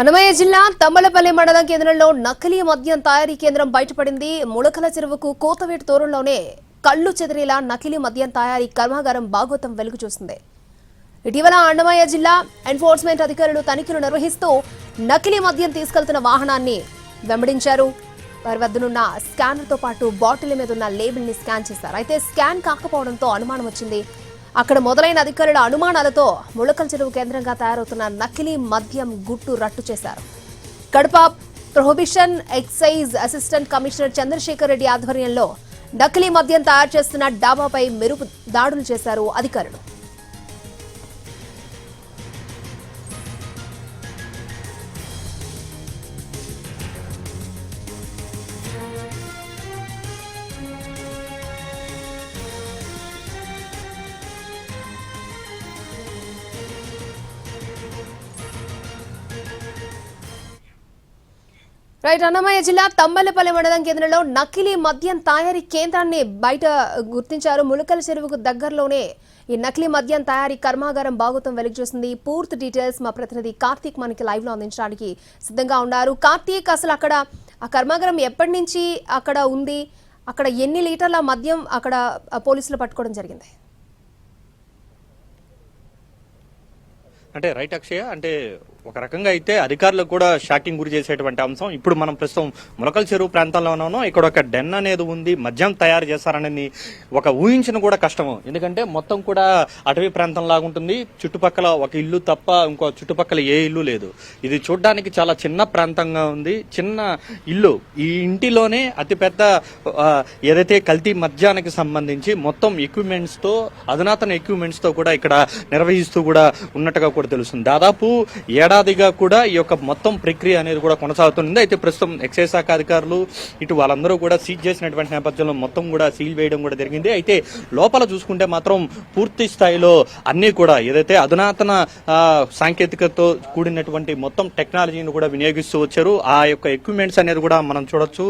అన్నమయ్య జిల్లా తమ్మలపల్లి మండలం కేంద్రంలో నకిలీ మద్యం తయారీ కేంద్రం బయటపడింది. ములకల చెరువుకు కోతవేటు దూరంలోనే కళ్ళు చెదిరేలా నకిలీ మద్యం తయారీ కర్మాగారం భాగోతం వెలుగు చూసింది. ఇటీవల అన్నమయ్య జిల్లా ఎన్ఫోర్స్మెంట్ అధికారులు తనిఖీలు నిర్వహిస్తూ నకిలీ మద్యం తీసుకెళ్తున్న వాహనాన్ని వెంబడించారు. వారి వద్దనున్న స్కానర్తో పాటు బాటిల్ మీద ఉన్న లేబుల్ని స్కాన్ చేశారు. అయితే స్కాన్ కాకపోవడంతో అనుమానం వచ్చింది. అక్కడ మొదలైన అధికారుల అనుమానాలతో ముళకల్ చెరువు కేంద్రంగా తయారవుతున్న నకిలీ మద్యం గుట్టు రట్టు చేశారు. Kadapa prohibition excise assistant commissioner Chandrashekar Reddy ఆధ్వర్యంలో నకిలీ మద్యం తయారు చేస్తున్న డాబాపై మెరుపు దాడులు చేశారు అధికారులు. రైట్ అన్నమయ్య జిల్లా తమ్మలపల్లి మండలం కేంద్రంలో నకిలీ మద్యం తయారీ కేంద్రాన్ని బయట గుర్తించారు. ములకల చెరువుకు దగ్గరలోనే ఈ నకిలీ మద్యం తయారీ కర్మాగారం బాగుతం వెలుగు పూర్తి డీటెయిల్స్ మా ప్రతినిధి కార్తీక్ మనకి లైవ్లో అందించడానికి సిద్ధంగా ఉన్నారు. కార్తీక్ అసలు అక్కడ ఆ కర్మాగారం ఎప్పటి నుంచి అక్కడ ఉంది? అక్కడ ఎన్ని లీటర్ల మద్యం అక్కడ పోలీసులు పట్టుకోవడం జరిగింది? అంటే రైట్ అక్షయ అంటే ఒక రకంగా అయితే అధికారులకు కూడా షాకింగ్ గురి చేసేటువంటి అంశం. ఇప్పుడు మనం ప్రస్తుతం ములకల్ చెరువు ప్రాంతంలో ఉన్నాము. ఇక్కడ ఒక డెన్ అనేది ఉంది. మద్యం తయారు చేస్తారనేది ఒక ఊహించిన కూడా కష్టము. ఎందుకంటే మొత్తం కూడా అటవీ ప్రాంతం లాగా ఉంటుంది. చుట్టుపక్కల ఒక ఇల్లు తప్ప ఇంకో చుట్టుపక్కల ఏ ఇల్లు లేదు. ఇది చూడడానికి చాలా చిన్న ప్రాంతంగా ఉంది. చిన్న ఇల్లు. ఈ ఇంటిలోనే అతిపెద్ద ఏదైతే కల్తీ మద్యానికి సంబంధించి మొత్తం ఎక్విప్మెంట్స్తో అధునాతన ఎక్విప్మెంట్స్తో కూడా ఇక్కడ నిర్వహిస్తూ కూడా ఉన్నట్టుగా కూడా తెలుస్తుంది. దాదాపు ఏడాదిగా కూడా ఈ యొక్క మొత్తం ప్రక్రియ అనేది కూడా కొనసాగుతుంది అయితే ప్రస్తుతం ఎక్సైజ్ శాఖ అధికారులు ఇటు వాళ్ళందరూ కూడా సీజ్ చేసినటువంటి నేపథ్యంలో మొత్తం కూడా సీల్ వేయడం కూడా జరిగింది. అయితే లోపల చూసుకుంటే మాత్రం పూర్తి స్థాయిలో అన్ని కూడా ఏదైతే అధునాతన సాంకేతికతో సాంకేతికతతో కూడినటువంటి మొత్తం టెక్నాలజీని కూడా వినియోగిస్తూ వచ్చారు. ఆ యొక్క ఎక్విప్మెంట్స్ అనేది కూడా మనం చూడొచ్చు.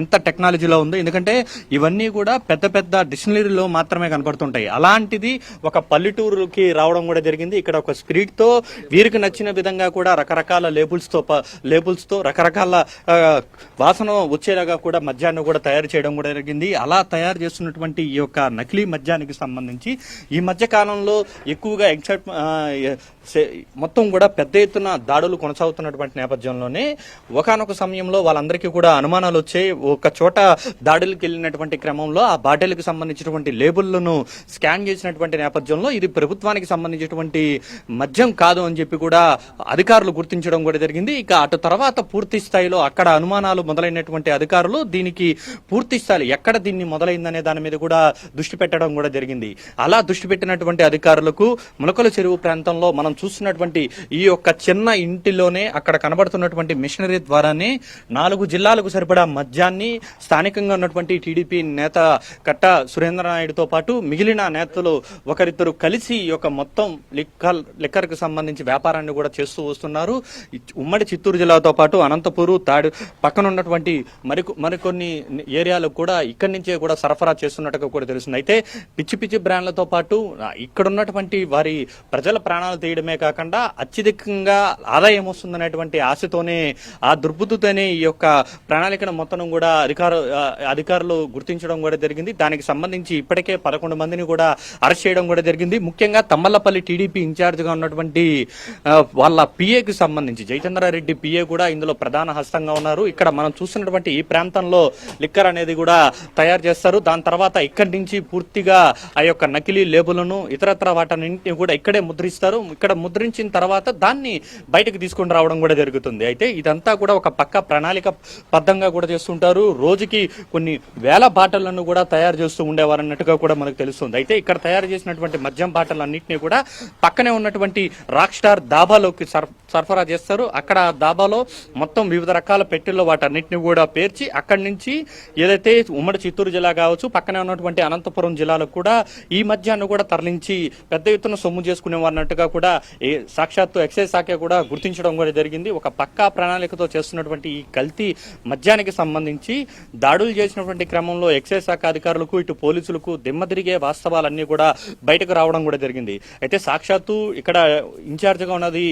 ఎంత టెక్నాలజీలో ఉందో. ఎందుకంటే ఇవన్నీ కూడా పెద్ద పెద్ద డిక్షనరీలో మాత్రమే కనపడుతుంటాయి. అలాంటిది ఒక పల్లెటూరుకి రావడం కూడా జరిగింది. ఇక్కడ ఒక స్పిరిట్తో వీరికి నచ్చిన విధంగా కూడా రకరకాల లేబుల్స్తో లేబుల్స్తో రకరకాల వాసన వచ్చేలాగా కూడా మద్యాన్ని కూడా తయారు చేయడం కూడా జరిగింది. అలా తయారు చేస్తున్నటువంటి ఈ యొక్క నకిలీ మద్యానికి సంబంధించి ఈ మధ్య కాలంలో ఎక్కువగా ఎగ్జైట్ మొత్తం కూడా పెద్ద ఎత్తున దాడులు కొనసాగుతున్నటువంటి నేపథ్యంలోనే ఒకనొక సమయంలో వాళ్ళందరికీ కూడా అనుమానాలు వచ్చాయి. ఒక చోట దాడులకు వెళ్ళినటువంటి క్రమంలో ఆ బాటిల్కి సంబంధించినటువంటి లేబుల్లను స్కాన్ చేసినటువంటి నేపథ్యంలో ఇది ప్రభుత్వానికి సంబంధించినటువంటి మద్యం కాదు అని చెప్పి కూడా అధికారులు గుర్తించడం కూడా జరిగింది. ఇక అటు తర్వాత పూర్తి స్థాయిలో అక్కడ అనుమానాలు మొదలైనటువంటి అధికారులు దీనికి పూర్తి స్థాయి ఎక్కడ దీన్ని మొదలైందనే దాని మీద కూడా దృష్టి పెట్టడం కూడా జరిగింది. అలా దృష్టి పెట్టినటువంటి అధికారులకు ములకల చెరువు ప్రాంతంలో మనం చూస్తున్నటువంటి ఈ యొక్క చిన్న ఇంటిలోనే అక్కడ కనబడుతున్నటువంటి మిషనరీ ద్వారానే నాలుగు జిల్లాలకు సరిపడా మద్యాన్ని స్థానికంగా ఉన్నటువంటి టీడీపీ నేత కట్ట సురేంద్ర నాయుడుతో పాటు మిగిలిన నేతలు ఒకరిద్దరు కలిసి ఈ యొక్క మొత్తం లిక్కర్ లిక్కర్కి సంబంధించి వ్యాపారాన్ని కూడా చేస్తూ వస్తున్నారు. ఉమ్మడి చిత్తూరు జిల్లాతో పాటు అనంతపూరు తాడు పక్కన ఉన్నటువంటి మరి మరికొన్ని ఏరియాలకు కూడా ఇక్కడి నుంచే కూడా సరఫరా చేస్తున్నట్టుగా కూడా తెలుస్తుంది. అయితే పిచ్చి పిచ్చి బ్రాండ్లతో పాటు ఇక్కడ ఉన్నటువంటి వారి ప్రజల ప్రాణాలు తీయడమే కాకుండా అత్యధికంగా ఆదాయం వస్తుందనేటువంటి ఆశతోనే ఆ దుర్బుద్ధితోనే ఈ యొక్క ప్రణాళికను మొత్తం కూడా అధికారు అధికారులు గుర్తించడం కూడా జరిగింది. దానికి సంబంధించి ఇప్పటికే పదకొండు మందిని కూడా అరెస్ట్ చేయడం కూడా జరిగింది. ముఖ్యంగా తమ్మల్లపల్లి టీడీపీ ఇన్ఛార్జ్గా ఉన్నటువంటి వాళ్ళ పిఏకి సంబంధించి. జయచంద్రారెడ్డి పిఏ కూడా ఇందులో ప్రధాన హస్తంగా ఉన్నారు. ఇక్కడ మనం చూస్తున్నటువంటి ఈ ప్రాంతంలో లిక్కర్ అనేది కూడా తయారు చేస్తారు. దాని తర్వాత ఇక్కడి నుంచి పూర్తిగా ఆ యొక్క నకిలీ లేబులను ఇతరత్ర వాటన్నింటిని కూడా ఇక్కడే ముద్రిస్తారు. ఇక్కడ ముద్రించిన తర్వాత దాన్ని బయటకు తీసుకొని రావడం కూడా జరుగుతుంది. అయితే ఇదంతా కూడా ఒక పక్క ప్రణాళిక బద్ధంగా కూడా చేస్తుంటారు. రోజుకి కొన్ని వేల బాటలను కూడా తయారు చేస్తూ ఉండేవారు అన్నట్టుగా కూడా మనకు తెలుస్తుంది. అయితే ఇక్కడ తయారు చేసినటువంటి మద్యం బాటలన్నింటినీ కూడా పక్కనే ఉన్నటువంటి రాక్ స్టార్ దాబాలోకి సరఫరా చేస్తారు. అక్కడ దాబాలో మొత్తం వివిధ రకాల పెట్టెల్లో వాటన్నిటిని కూడా పేర్చి అక్కడి నుంచి ఏదైతే ఉమ్మడి చిత్తూరు జిల్లా కావచ్చు పక్కనే ఉన్నటువంటి అనంతపురం జిల్లాలకు కూడా ఈ మధ్యాహ్నం కూడా తరలించి పెద్ద ఎత్తున సొమ్ము చేసుకునేవారన్నట్టుగా కూడా సాక్షాత్తు ఎక్సైజ్ శాఖ కూడా గుర్తించడం కూడా జరిగింది. ఒక పక్కా ప్రణాళికతో చేస్తున్నటువంటి ఈ కల్తీ మద్యానికి సంబంధించి దాడులు చేసినటువంటి క్రమంలో ఎక్సైజ్ శాఖ అధికారులకు ఇటు పోలీసులకు దిమ్మదిరిగే వాస్తవాలన్నీ కూడా బయటకు రావడం కూడా జరిగింది. అయితే సాక్షాత్తు ఇక్కడ ఇన్ఛార్జ్గా ఉన్నది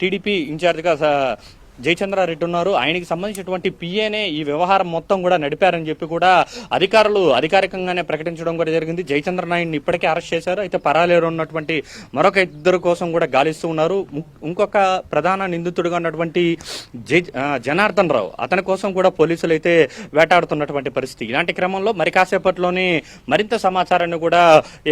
టీడీపీ ఇన్ఛార్జ్గా స- జయచంద్రారెడ్డి ఉన్నారు. ఆయనకి సంబంధించినటువంటి పిఏనే ఈ వ్యవహారం మొత్తం కూడా నడిపారని చెప్పి కూడా అధికారులు అధికారికంగానే ప్రకటించడం కూడా జరిగింది. జయచంద్ర నాయుడిని ఇప్పటికే అరెస్ట్ చేశారు. అయితే పరాలేరు ఉన్నటువంటి మరొక ఇద్దరు కోసం కూడా గాలిస్తూ ఉన్నారు. ఇంకొక ప్రధాన నిందితుడుగా ఉన్నటువంటి జై జనార్దన్ రావు అతని కోసం కూడా పోలీసులు అయితే వేటాడుతున్నటువంటి పరిస్థితి. ఇలాంటి క్రమంలో మరి కాసేపట్లోనే మరింత సమాచారాన్ని కూడా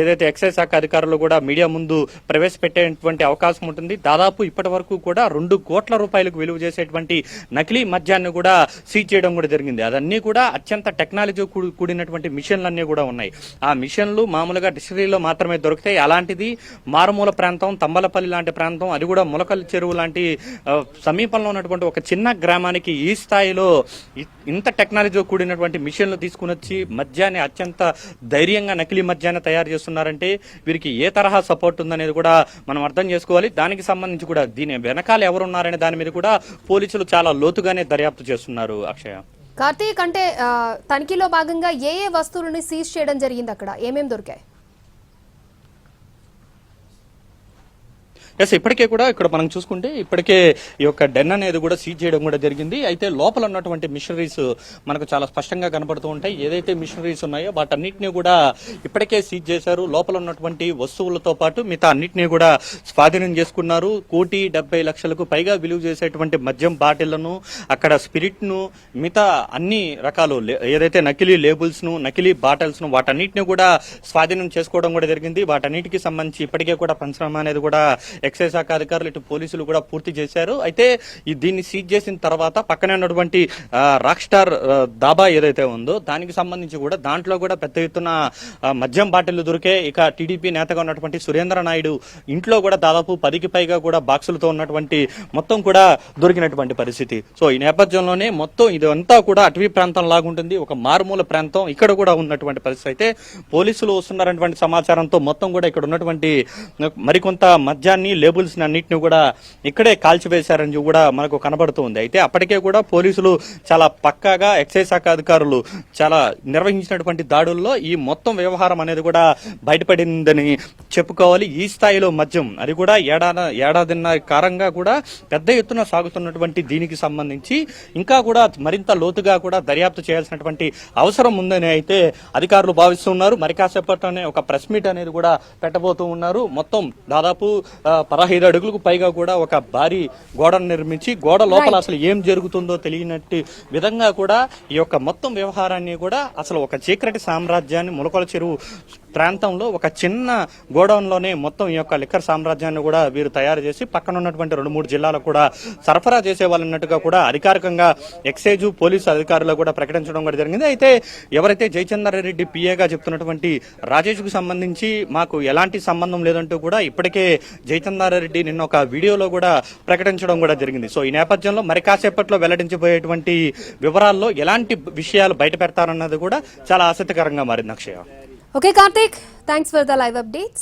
ఏదైతే ఎక్సైజ్ శాఖ అధికారులు కూడా మీడియా ముందు ప్రవేశపెట్టేటువంటి అవకాశం ఉంటుంది. దాదాపు ఇప్పటి వరకు కూడా రెండు కోట్ల రూపాయలకు విలువ చేసేటువంటి నకిలీ మద్యాన్ని కూడా సీజ్ చేయడం కూడా జరిగింది. అదన్నీ కూడా అత్యంత టెక్నాలజీ కూడినటువంటి మిషన్లు అన్నీ కూడా ఉన్నాయి. ఆ మిషన్లు మామూలుగా డిస్టరీలో మాత్రమే దొరుకుతాయి. అలాంటిది మారుమూల ప్రాంతం తంబలపల్లి లాంటి ప్రాంతం అది కూడా ములకల్ చెరువు లాంటి సమీపంలో ఉన్నటువంటి ఒక చిన్న గ్రామానికి ఈ స్థాయిలో ఇంత టెక్నాలజీ కూడినటువంటి మిషన్లు తీసుకుని వచ్చి మద్యాన్ని అత్యంత ధైర్యంగా నకిలీ మద్యాన్ని తయారు చేస్తున్నారంటే వీరికి ఏ తరహా సపోర్ట్ ఉందనేది కూడా మనం అర్థం చేసుకోవాలి. దానికి సంబంధించి కూడా దీని వెనకాల ఎవరున్నారనే దాని మీద కూడా పోలీసులు చాలా లోతుగానే దర్యాప్తు చేస్తున్నారు అక్షయ. కార్తీక్ అంటే తనిఖీలో భాగంగా ఏ ఏ వస్తువులని సీజ్ చేయడం జరిగింది అక్కడ? ఏమేమి దొరికాయి? ఎస్ ఇప్పటికే కూడా ఇక్కడ మనం చూసుకుంటే ఇప్పటికే ఈ యొక్క డెన్ అనేది కూడా సీజ్ చేయడం కూడా జరిగింది. అయితే లోపల ఉన్నటువంటి మిషనరీస్ మనకు చాలా స్పష్టంగా కనబడుతూ ఉంటాయి. ఏదైతే మిషనరీస్ ఉన్నాయో వాటన్నిటిని కూడా ఇప్పటికే సీజ్ చేశారు. లోపల ఉన్నటువంటి వస్తువులతో పాటు మిగతా అన్నిటినీ కూడా స్వాధీనం చేసుకున్నారు. కోటి డెబ్బై లక్షలకు పైగా విలువ చేసేటువంటి మద్యం బాటిళ్ళను అక్కడ స్పిరిట్ను మిగతా అన్ని రకాలు లే- ఏదైతే నకిలీ లేబుల్స్ను నకిలీ బాటిల్స్ను వాటన్నిటిని కూడా స్వాధీనం చేసుకోవడం కూడా జరిగింది. వాటన్నిటికి సంబంధించి ఇప్పటికే కూడా పంచనామా అనేది కూడా ఎక్సైజ్ శాఖ అధికారులు ఇటు పోలీసులు కూడా పూర్తి చేశారు. అయితే ఈ దీన్ని సీజ్ చేసిన తర్వాత పక్కనే ఉన్నటువంటి రాక్ స్టార్ దాబా ఏదైతే ఉందో దానికి సంబంధించి కూడా దాంట్లో కూడా పెద్ద ఎత్తున మద్యం బాటిళ్ళు దొరికే ఇక టీడీపీ నేతగా ఉన్నటువంటి సురేంద్ర నాయుడు ఇంట్లో కూడా దాదాపు పదికి పైగా కూడా బాక్సులతో ఉన్నటువంటి మొత్తం కూడా దొరికినటువంటి పరిస్థితి. సో ఈ నేపథ్యంలోనే మొత్తం ఇదంతా కూడా అటవీ ప్రాంతం లాగుంటుంది ఒక మారుమూల ప్రాంతం ఇక్కడ కూడా ఉన్నటువంటి పరిస్థితి. అయితే పోలీసులు వస్తున్నారన్నటువంటి సమాచారంతో మొత్తం కూడా ఇక్కడ ఉన్నటువంటి మరికొంత మద్యాన్ని లేబుల్స్ అన్నింటిని కూడా ఇక్కడే కాల్చివేశారని కూడా మనకు కనబడుతుంది అయితే అప్పటికే కూడా పోలీసులు చాలా పక్కాగా ఎక్సైజ్ శాఖ అధికారులు చాలా నిర్వహించినటువంటి దాడుల్లో ఈ మొత్తం వ్యవహారం అనేది కూడా బయటపడిందని చెప్పుకోవాలి. ఈ స్థాయిలో మద్యం అది కూడా ఏడాది ఏడాదిన్నర కారంగా కూడా పెద్ద ఎత్తున సాగుతున్నటువంటి దీనికి సంబంధించి ఇంకా కూడా మరింత లోతుగా కూడా దర్యాప్తు చేయాల్సినటువంటి అవసరం ఉందని అయితే అధికారులు భావిస్తున్నారు. మరి కాసేపట్లోనే ఒక ప్రెస్ మీట్ అనేది కూడా పెట్టబోతూ ఉన్నారు. మొత్తం దాదాపు పదహైదు అడుగులకు పైగా కూడా ఒక భారీ గోడను నిర్మించి గోడ లోపల అసలు ఏం జరుగుతుందో తెలియనట్టు విధంగా కూడా ఈ యొక్క మొత్తం వ్యవహారాన్ని కూడా అసలు ఒక చీకటి సామ్రాజ్యాన్ని ములకొల చెరువు ప్రాంతంలో ఒక చిన్న గోడౌన్లోనే మొత్తం ఈ యొక్క లిక్కర్ సామ్రాజ్యాన్ని కూడా వీరు తయారు చేసి పక్కన ఉన్నటువంటి రెండు మూడు జిల్లాలకు కూడా సరఫరా చేసే వాళ్ళన్నట్టుగా కూడా అధికారికంగా ఎక్సైజ్ పోలీసు అధికారులు కూడా ప్రకటించడం కూడా జరిగింది. అయితే ఎవరైతే జయచంద్ర రెడ్డి పిఏగా చెప్తున్నటువంటి రాజేష్కు సంబంధించి మాకు ఎలాంటి సంబంధం లేదంటూ కూడా ఇప్పటికే జయచంద్ర రెడ్డి నిన్న ఒక వీడియోలో కూడా ప్రకటించడం కూడా జరిగింది. సో ఈ నేపథ్యంలో మరి కాసేపట్లో వెల్లడించబోయేటువంటి వివరాల్లో ఎలాంటి విషయాలు బయట పెడతారన్నది కూడా చాలా ఆసక్తికరంగా మారింది Akshaya. Okay Karthik thanks for the live updates